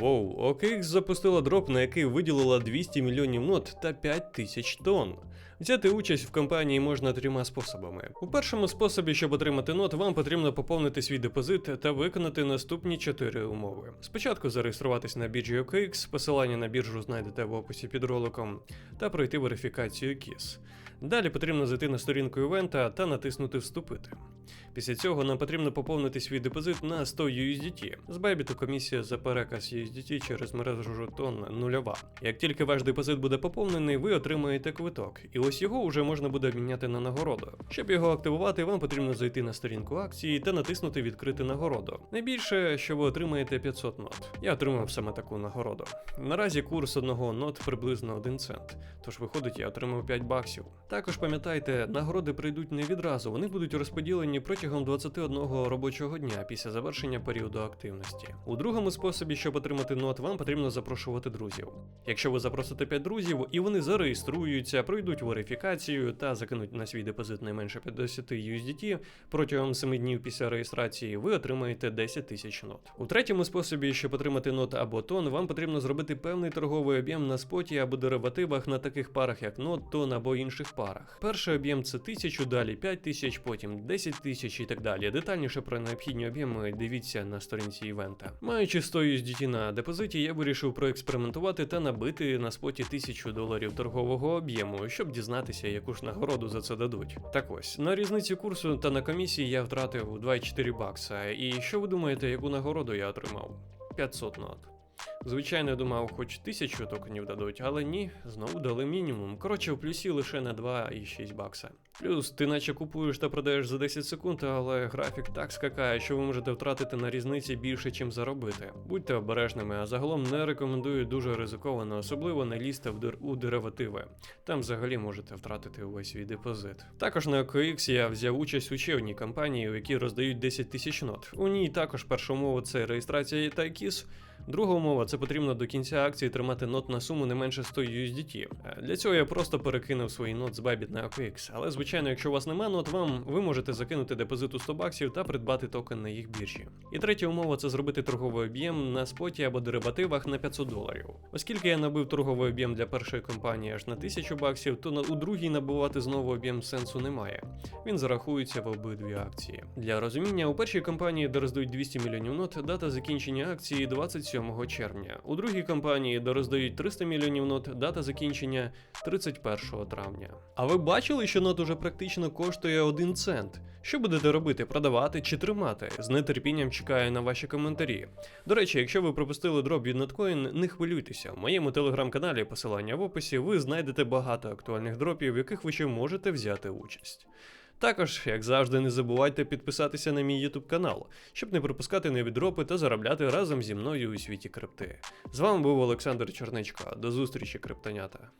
Воу, OKX запустила дроп, на який виділила 200 мільйонів нот та 5 тисяч тонн. Взяти участь в кампанії можна трьома способами. У першому способі, щоб отримати нот, вам потрібно поповнити свій депозит та виконати наступні чотири умови. Спочатку зареєструватись на біржі OKX, посилання на біржу знайдете в описі під роликом, та пройти верифікацію KISS. Далі потрібно зайти на сторінку івента та натиснути Вступити. Після цього нам потрібно поповнити свій депозит на 100 USDT. З Bybit комісія за переказ USDT через мережу жетон нульова. Як тільки ваш депозит буде поповнений, ви отримаєте квиток, і ось його вже можна буде обміняти на нагороду. Щоб його активувати, вам потрібно зайти на сторінку акції та натиснути Відкрити нагороду. Найбільше, що ви отримаєте 500 нот. Я отримав саме таку нагороду. Наразі курс одного нот приблизно 1 цент, тож виходить, я отримав 5 баксів. Також пам'ятайте, нагороди прийдуть не відразу, вони будуть розподілені протягом 21 робочого дня після завершення періоду активності. У другому способі, щоб отримати нот, вам потрібно запрошувати друзів. Якщо ви запросите 5 друзів і вони зареєструються, пройдуть верифікацію та закинуть на свій депозит не менше 50 USDT, протягом 7 днів після реєстрації ви отримаєте 10 тисяч нот. У третьому способі, щоб отримати нот або тон, вам потрібно зробити певний торговий об'єм на споті або деривативах на таких парах, як нот, тон або інших парах. Перший об'єм це 1000, далі 5000, потім 10 тисяч і так далі. Детальніше про необхідні об'єми дивіться на сторінці івента. Маючи 100 USDT на депозиті, я вирішив проекспериментувати та набити на споті 1000 доларів торгового об'єму, щоб дізнатися, яку ж нагороду за це дадуть. Так ось, на різниці курсу та на комісії я втратив 2,4 бакса. І що ви думаєте, яку нагороду я отримав? 500 нот. Звичайно, я думав, хоч тисячу токенів дадуть, але ні, знову дали мінімум. Коротше, в плюсі лише на 2,6 бакса. Плюс ти наче купуєш та продаєш за 10 секунд, але графік так скакає, що ви можете втратити на різниці більше, чим заробити. Будьте обережними, а загалом не рекомендую дуже ризиковано, особливо не лізьте в дер- у деривативи. Там взагалі можете втратити увесь свій депозит. Також на OKX я взяв участь у ще одній кампанії, у якій роздають 10 тисяч нот. У ній також перша умова це реєстрація та KISS, Друга умова це потрібно до кінця акції тримати нот на суму не менше 100 USDT. Е, Для цього я просто перекинув свої нот з Bybit на OKX. Але звичайно, якщо у вас нема нот, вам ви можете закинути депозит у 100 баксів та придбати токен на їх біржі. І третя умова це зробити торговий об'єм на споті або деривативах на 500 доларів. Оскільки я набив торговий об'єм для першої компанії аж на 1000 баксів, то у другій набувати знову об'єм сенсу немає. Він зарахується в обидві акції. Для розуміння, у першій компанії, де роздають 200 мільйонів нот, дата закінчення акції 27 червня. У другій компанії, де роздають 300 мільйонів нот, дата закінчення 31 травня. А ви бачили, що нот уже практично коштує 1 цент? Що будете робити, продавати чи тримати? З нетерпінням чекаю на ваші коментарі. До речі, якщо ви пропустили дроп від Notcoin, не хвилюйтеся. В моєму телеграм-каналі, посилання в описі, ви знайдете багато актуальних дропів, в яких ви ще можете взяти участь. Також, як завжди, не забувайте підписатися на мій YouTube канал, щоб не пропускати нові дропи та заробляти разом зі мною у світі крипти. З вами був Олександр Черничко. До зустрічі, криптонята.